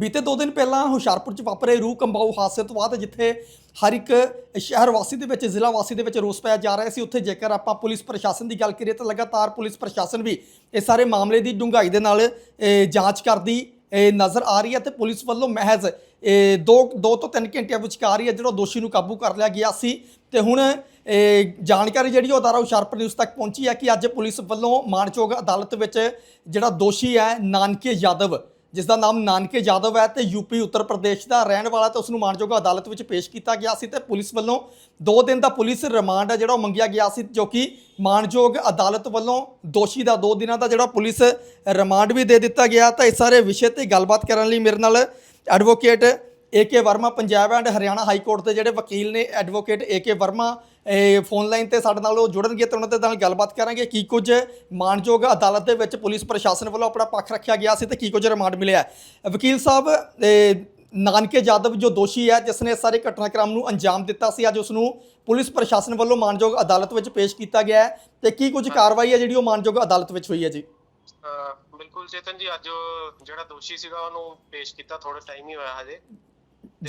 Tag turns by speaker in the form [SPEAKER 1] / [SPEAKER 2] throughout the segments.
[SPEAKER 1] ਬੀਤੇ ਦੋ ਦਿਨ ਪਹਿਲਾਂ ਹੁਸ਼ਿਆਰਪੁਰ 'ਚ ਵਾਪਰੇ ਰੂਹ ਕੰਬਾਊ ਹਾਦਸੇ ਤੋਂ ਬਾਅਦ ਜਿੱਥੇ ਹਰ ਇੱਕ ਸ਼ਹਿਰ ਵਾਸੀ ਦੇ ਵਿੱਚ ਜ਼ਿਲ੍ਹਾ ਵਾਸੀ ਦੇ ਵਿੱਚ ਰੋਸ ਪਾਇਆ ਜਾ ਰਿਹਾ ਸੀ। ਉੱਥੇ ਜੇਕਰ ਆਪਾਂ ਪੁਲਿਸ ਪ੍ਰਸ਼ਾਸਨ ਦੀ ਗੱਲ ਕਰੀਏ ਤਾਂ ਲਗਾਤਾਰ ਪੁਲਿਸ ਪ੍ਰਸ਼ਾਸਨ ਵੀ ਇਹ ਸਾਰੇ ਮਾਮਲੇ ਦੀ ਡੂੰਘਾਈ ਦੇ ਨਾਲ ਜਾਂਚ ਕਰਦੀ ਨਜ਼ਰ ਆ ਰਹੀ ਹੈ ਤੇ ਪੁਲਿਸ ਵੱਲੋਂ ਮਹਿਜ਼ ਇਹ, ਦੋ ਦੋ ਤੋਂ ਤਿੰਨ ਘੰਟਿਆਂ ਵਿਚਕਾਰ ਹੀ ਹੈ ਜਿਹੜਾ ਦੋਸ਼ੀ ਨੂੰ ਕਾਬੂ ਕਰ ਲਿਆ ਗਿਆ ਸੀ। ਤੇ ਹੁਣ ਜਾਣਕਾਰੀ ਜਿਹੜੀ ਉਹ ਅਦਾਰਾ ਹੁਸ਼ਿਆਰਪੁਰ ਨਿਊਜ਼ ਤੱਕ ਪਹੁੰਚੀ ਹੈ ਕਿ ਅੱਜ ਪੁਲਿਸ ਵੱਲੋਂ ਮਾਣਯੋਗ ਅਦਾਲਤ ਵਿੱਚ ਜਿਹੜਾ ਦੋਸ਼ੀ ਹੈ ਨਾਨਕੇ ਯਾਦਵ ਜਿਸ ਦਾ ਨਾਮ ਨਾਨਕੇ ਯਾਦਵ ਹੈ ਤੇ ਯੂਪੀ, ਉੱਤਰ ਪ੍ਰਦੇਸ਼ ਦਾ ਰਹਿਣ ਵਾਲਾ ਤੇ ਉਸ ਨੂੰ ਮਾਣਯੋਗ ਅਦਾਲਤ ਵਿੱਚ ਪੇਸ਼ ਕੀਤਾ ਗਿਆ ਸੀ ਤੇ ਪੁਲਿਸ ਵੱਲੋਂ 2 ਦਿਨ ਦਾ ਪੁਲਿਸ ਰਿਮਾਂਡ ਹੈ ਜਿਹੜਾ ਉਹ ਮੰਗਿਆ ਗਿਆ ਸੀ, ਜੋ ਕਿ ਮਾਣਯੋਗ ਅਦਾਲਤ ਵੱਲੋਂ ਦੋਸ਼ੀ ਦਾ 2 ਦਿਨਾਂ ਦਾ ਜਿਹੜਾ ਪੁਲਿਸ ਰਿਮਾਂਡ ਵੀ ਦੇ ਦਿੱਤਾ ਗਿਆ ਤਾਂ ਇਸ ਸਾਰੇ ਵਿਸ਼ੇ ਤੇ ਗੱਲਬਾਤ ਕਰਨ ਲਈ ਮੇਰੇ ਨਾਲ advocate A K Verma Punjab and Haryana high court ਦੇ ਜਿਹੜੇ ਵਕੀਲ ਨੇ ਐਡਵੋਕੇਟ ਏਕੇ ਵਰਮਾ ਇਹ ਫੋਨ ਲਾਈਨ ਤੇ ਸਾਡੇ ਨਾਲ ਉਹ ਜੁੜਨਗੇ ਤੇ ਉਹਨਾਂ ਦੇ ਨਾਲ ਗੱਲਬਾਤ ਕਰਾਂਗੇ ਕੀ ਕੁਝ ਮਾਨਯੋਗ ਅਦਾਲਤ ਦੇ ਵਿੱਚ ਪੁਲਿਸ ਪ੍ਰਸ਼ਾਸਨ ਵੱਲੋਂ ਆਪਣਾ ਪੱਖ ਰੱਖਿਆ ਗਿਆ ਸੀ ਤੇ ਕੀ ਕੁਝ ਰਿਮਾਂਡ ਮਿਲਿਆ। ਵਕੀਲ ਸਾਹਿਬ ਨਾਨਕੇ ਜਾਦਵ ਜੋ ਦੋਸ਼ੀ ਹੈ ਜਿਸ ਨੇ ਸਾਰੇ ਘਟਨਾਕ੍ਰਮ ਨੂੰ ਅੰਜਾਮ ਦਿੱਤਾ ਸੀ ਅੱਜ ਉਸ ਨੂੰ ਪੁਲਿਸ ਪ੍ਰਸ਼ਾਸਨ ਵੱਲੋਂ ਮਾਨਯੋਗ ਅਦਾਲਤ ਵਿੱਚ ਪੇਸ਼ ਕੀਤਾ ਗਿਆ ਹੈ ਤੇ ਕੀ ਕੁਝ ਕਾਰਵਾਈ ਹੈ ਜਿਹੜੀ ਉਹ ਮਾਨਯੋਗ ਅਦਾਲਤ ਵਿੱਚ ਹੋਈ ਹੈ ਜੀ
[SPEAKER 2] ਬਿਲਕੁਲ ਚੇਤਨ ਜੀ ਅੱਜ ਜਿਹੜਾ ਦੋਸ਼ੀ ਸੀਗਾ ਉਹਨੂੰ ਪੇਸ਼ ਕੀਤਾ ਥੋੜਾ ਟਾਈਮ ਹੀ ਹੋਇਆ ਹਜੇ।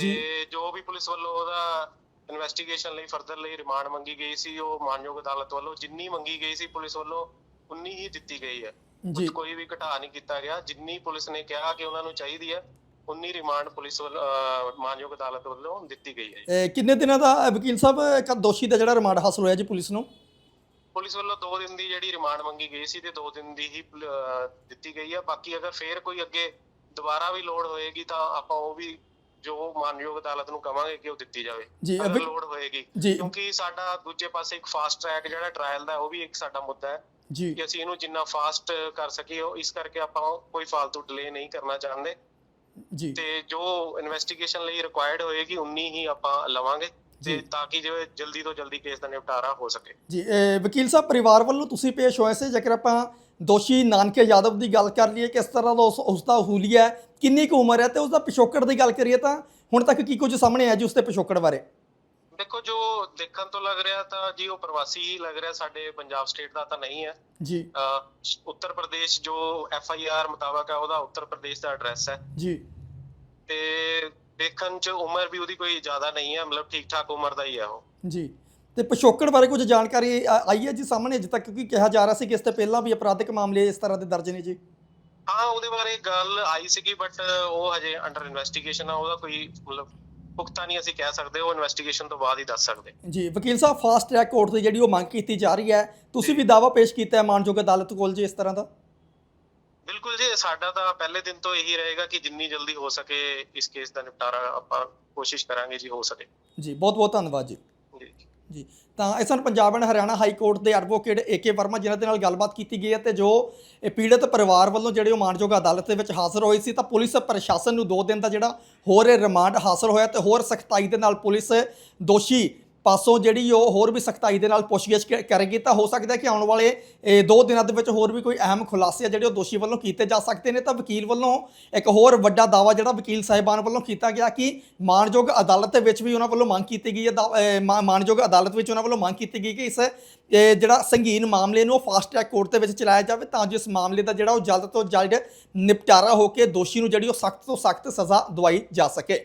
[SPEAKER 2] ਤੇ ਜੋ ਵੀ ਪੁਲਿਸ ਵੱਲੋਂ ਉਹਦਾ ਇਨਵੈਸਟੀਗੇਸ਼ਨ ਲਈ ਫਰਦਰ ਲਈ ਰਿਮਾਂਡ ਮੰਗੀ ਗਈ ਸੀ ਉਹ ਮਾਨਯੋਗ ਅਦਾਲਤ ਵੱਲੋਂ ਜਿੰਨੀ ਮੰਗੀ ਗਈ ਸੀ ਪੁਲਿਸ ਵੱਲੋਂ ਉਨੀ ਹੀ ਦਿੱਤੀ ਗਈ ਹੈ।
[SPEAKER 1] ਜੀ।
[SPEAKER 2] ਕੋਈ ਵੀ ਘਟਾ ਨਹੀਂ ਕੀਤਾ ਗਿਆ। ਜਿੰਨੀ ਪੁਲਿਸ ਨੇ ਕਿਹਾ ਕਿ ਉਹਨਾਂ ਨੂੰ ਚਾਹੀਦੀ ਹੈ ਉਨੀ ਰਿਮਾਂਡ ਪੁਲਿਸ ਵੱਲੋਂ ਮਾਨਯੋਗ ਅਦਾਲਤ ਵੱਲੋਂ ਦਿੱਤੀ ਗਈ ਹੈ।
[SPEAKER 1] ਕਿੰਨੇ ਦਿਨਾਂ ਦਾ ਵਕੀਲ ਸਾਹਿਬ ਇੱਕ ਦੋਸ਼ੀ ਦਾ ਜਿਹੜਾ ਰਿਮਾਂਡ ਹਾਸਲ ਹੋਇਆ ਜੀ ਪੁਲਿਸ ਨੂੰ?
[SPEAKER 2] ਪੁਲਿਸ ਵੱਲੋਂ 2 ਦਿਨ ਦੀ ਜਿਹੜੀ ਰਿਮਾਂਡ ਮੰਗੀ ਗਈ ਸੀ ਤੇ 2 ਦਿਨ ਦੀ ਹੀ ਦਿੱਤੀ ਗਈ ਹੈ। ਬਾਕੀ ਅਗਰ ਫੇਰ ਕੋਈ ਅੱਗੇ ਦੁਬਾਰਾ ਵੀ ਲੋੜ ਹੋਏਗੀ ਤਾਂ ਆਪਾਂ ਉਹ ਵੀ ਮਾਨਯੋਗ ਅਦਾਲਤ ਨੂੰ ਕਵਾਂਗੇ ਕਿ ਉਹ ਦਿੱਤੀ ਜਾਵੇ।
[SPEAKER 1] ਜੀ,
[SPEAKER 2] ਲੋੜ ਹੋਏਗੀ। ਕਿਉਂਕਿ ਸਾਡਾ ਦੂਜੇ ਪਾਸੇ ਇੱਕ ਫਾਸਟ ਟਰੈਕ ਜਿਹੜਾ ਟ੍ਰਾਇਲ ਦਾ ਉਹ ਵੀ ਇੱਕ ਸਾਡਾ ਮੁੱਦਾ ਹੈ
[SPEAKER 1] ਜੀ।
[SPEAKER 2] ਕਿ ਅਸੀਂ ਇਹਨੂੰ ਜਿੰਨਾ ਫਾਸਟ ਕਰ ਸਕੀਏ ਉਹ ਇਸ ਕਰਕੇ ਆਪਾਂ ਕੋਈ ਫालतू ਡਿਲੇ ਨਹੀਂ ਕਰਨਾ ਚਾਹੁੰਦੇ।
[SPEAKER 1] ਜੀ।
[SPEAKER 2] ਤੇ ਜੋ ਇਨਵੈਸਟੀਗੇਸ਼ਨ ਲਈ ਰਿਕੁਆਇਰਡ ਹੋਏਗੀ ਉਨੀ ਹੀ ਆਪਾਂ ਲਵਾਂਗੇ ਤੇ। ਤਾਂ ਕਿ ਜੋ ਜਲਦੀ ਤੋਂ ਜਲਦੀ ਕੇਸ ਦਾ ਨਿਪਟਾਰਾ ਹੋ ਸਕੇ।
[SPEAKER 1] ਜੀ ਵਕੀਲ ਸਾਹਿਬ ਪਰਿਵਾਰ ਵੱਲੋਂ ਤੁਸੀਂ ਪੇਸ਼ ਹੋਏ ਸੀ ਜੇਕਰ ਆਪਾਂ ਦੋਸ਼ੀ ਨਾਨਕੇ ਯਾਦਵ ਦੀ ਗੱਲ ਕਰ ਲਈਏ ਕਿਸ ਤਰ੍ਹਾਂ ਦਾ ਉਸ ਦਾ ਹੁਲੀਆ ਹੈ ਕਿੰਨੀ ਕੁ ਉਮਰ ਹੈ ਤੇ ਉਸ ਦਾ ਪਿਛੋਕੜ ਦੀ ਗੱਲ ਕਰੀਏ ਤਾਂ ਹੁਣ ਤੱਕ ਕੀ ਕੁਝ ਸਾਹਮਣੇ ਆਇਆ ਜੀ ਉਸ ਦੇ ਪਿਛੋਕੜ ਬਾਰੇ?
[SPEAKER 2] ਦੇਖੋ ਜੋ ਦੇਖਣ ਤੋਂ ਲੱਗ ਰਿਹਾ ਤਾਂ ਜੀ ਉਹ ਪ੍ਰਵਾਸੀ ਹੀ ਲੱਗ ਰਿਹਾ ਸਾਡੇ ਪੰਜਾਬ ਸਟੇਟ ਦਾ ਤਾਂ ਨਹੀਂ ਹੈ।
[SPEAKER 1] ਜੀ।
[SPEAKER 2] ਉੱਤਰ ਪ੍ਰਦੇਸ਼ ਜੋ ਐਫ ਆਈ ਆਰ ਮੁਤਾਬਕ ਹੈ ਉਹਦਾ ਉੱਤਰ ਪ੍ਰਦੇਸ਼ ਦਾ ਐਡਰੈਸ ਹੈ।
[SPEAKER 1] ਜੀ।
[SPEAKER 2] ਤੇ ਦੇਖਣ ਚ ਉਮਰ ਵੀ ਉਹਦੀ ਕੋਈ ਜ਼ਿਆਦਾ ਨਹੀਂ ਹੈ ਮਤਲਬ ਠੀਕ ਠਾਕ ਉਮਰ ਦਾ ਹੀ ਹੈ ਉਹ।
[SPEAKER 1] ਜੀ। ਤੇ ਪਿਛੋਕੜ ਬਾਰੇ ਕੁਝ ਜਾਣਕਾਰੀ ਆ- ਆਈ ਹੈ ਜੀ ਸਾਹਮਣੇ ਅਜੇ ਤੱਕ ਕਿਉਂਕਿ ਕਿਹਾ ਜਾ ਰਿਹਾ ਸੀ ਕਿ ਇਸ ਤੋਂ ਪਹਿਲਾਂ ਵੀ ਅਪਰਾਧਿਕ ਮਾਮਲੇ ਇਸ ਤਰ੍ਹਾਂ ਦੇ ਦਰਜ ਨੇ ਜੀ?
[SPEAKER 2] ਹਾਂ ਉਹਦੇ ਬਾਰੇ ਗੱਲ ਆਈ ਸੀਗੀ ਬਟ ਉਹ ਹਜੇ ਅੰਡਰ ਇਨਵੈਸਟੀਗੇਸ਼ਨ ਆ ਉਹਦਾ ਕੋਈ ਮਤਲਬ ਪੁਖਤਾ ਨਹੀਂ ਅਸੀਂ ਕਹਿ ਸਕਦੇ ਉਹ ਇਨਵੈਸਟੀਗੇਸ਼ਨ ਤੋਂ ਬਾਅਦ ਹੀ ਦੱਸ ਸਕਦੇ।
[SPEAKER 1] ਜੀ ਵਕੀਲ ਸਾਹਿਬ ਫਾਸਟ ਟਰੈਕ ਕੋਰਟ ਦੀ ਜਿਹੜੀ ਉਹ ਮੰਗ ਕੀਤੀ ਜਾ ਰਹੀ ਹੈ ਤੁਸੀਂ ਵੀ ਦਾਵਾ ਪੇਸ਼ ਕੀਤਾ ਹੈ ਮਾਨਯੋਗ ਅਦਾਲਤ ਕੋਲ ਜੀ ਇਸ ਤਰ੍ਹਾਂ ਦਾ?
[SPEAKER 2] ਬਿਲਕੁਲ ਜੀ ਸਾਡਾ ਤਾਂ ਪਹਿਲੇ ਦਿਨ ਤੋਂ ਇਹੀ ਰਹੇਗਾ ਕਿ ਜਿੰਨੀ ਜਲਦੀ ਹੋ ਸਕੇ ਇਸ ਕੇਸ ਦਾ ਨਿਪਟਾਰਾ ਆਪਾਂ ਕੋਸ਼ਿਸ਼ ਕਰਾਂਗੇ ਜੀ ਹੋ ਸਕੇ।
[SPEAKER 1] ਜੀ ਬਹੁਤ ਬਹੁਤ ਧੰਨਵਾਦ ਜੀ।
[SPEAKER 2] ਜੀ।
[SPEAKER 1] ਤਾਂ ਇਸ ਹਨ Punjab and Haryana high court ਦੇ ਐਡਵੋਕੇਟ ਏਕੇ ਵਰਮਾ, ਜਿਨ੍ਹਾਂ ਦੇ ਨਾਲ ਗੱਲਬਾਤ ਕੀਤੀ ਗਈ ਹੈ ਤੇ ਜੋ ਇਹ ਪੀੜਤ ਪਰਿਵਾਰ ਵੱਲੋਂ ਜਿਹੜੇ ਉਹ ਮਾਨਯੋਗ ਅਦਾਲਤ ਦੇ ਵਿੱਚ ਹਾਜ਼ਰ ਹੋਏ ਸੀ, ਤਾਂ ਪੁਲਿਸ ਪ੍ਰਸ਼ਾਸਨ ਨੂੰ 2 ਦਿਨ ਦਾ ਜਿਹੜਾ ਹੋਰ ਰਿਮਾਂਡ ਹਾਸਲ ਹੋਇਆ ਤੇ ਹੋਰ ਸਖਤਾਈ ਦੇ ਨਾਲ ਪੁਲਿਸ ਦੋਸ਼ੀ ਪਾਸੋਂ ਜਿਹੜੀ ਉਹ ਹੋਰ ਵੀ ਸਖਤਾਈ ਦੇ ਨਾਲ ਪੁੱਛਗਿੱਛ ਕਰੇਗੀ ਤਾਂ ਹੋ ਸਕਦਾ ਕਿ ਆਉਣ ਵਾਲੇ, ਇਹ ਦੋ ਦਿਨਾਂ ਦੇ ਵਿੱਚ ਹੋਰ ਵੀ ਕੋਈ ਅਹਿਮ ਖੁਲਾਸੇ ਜਿਹੜੇ ਉਹ ਦੋਸ਼ੀ ਵੱਲੋਂ ਕੀਤੇ ਜਾ ਸਕਦੇ ਨੇ। ਤਾਂ ਵਕੀਲ ਵੱਲੋਂ ਇੱਕ ਹੋਰ ਵੱਡਾ ਦਾਵਾ ਜਿਹੜਾ ਵਕੀਲ ਸਾਹਿਬਾਨ ਵੱਲੋਂ ਕੀਤਾ ਗਿਆ ਕਿ ਮਾਨਯੋਗ ਅਦਾਲਤ ਦੇ ਵਿੱਚ ਵੀ ਉਹਨਾਂ ਵੱਲੋਂ ਮੰਗ ਕੀਤੀ ਗਈ ਹੈ। ਦਾ- ਮਾ- ਮਾਨਯੋਗ ਅਦਾਲਤ ਵਿੱਚ ਉਹਨਾਂ ਵੱਲੋਂ ਮੰਗ ਕੀਤੀ ਗਈ ਕਿ ਇਸ ਜਿਹੜਾ ਸੰਗੀਨ ਮਾਮਲੇ ਨੂੰ ਫਾਸਟ ਟਰੈਕ ਕੋਰਟ ਦੇ ਵਿੱਚ ਚਲਾਇਆ ਜਾਵੇ ਤਾਂ ਜੋ ਇਸ ਮਾਮਲੇ ਦਾ ਜਿਹੜਾ ਉਹ ਜਲਦ ਤੋਂ ਜਲਦ ਨਿਪਟਾਰਾ ਹੋ ਕੇ ਦੋਸ਼ੀ ਨੂੰ ਜਿਹੜੀ ਉਹ ਸਖਤ ਤੋਂ ਸਖਤ ਸਜ਼ਾ ਦਵਾਈ ਜਾ ਸਕੇ।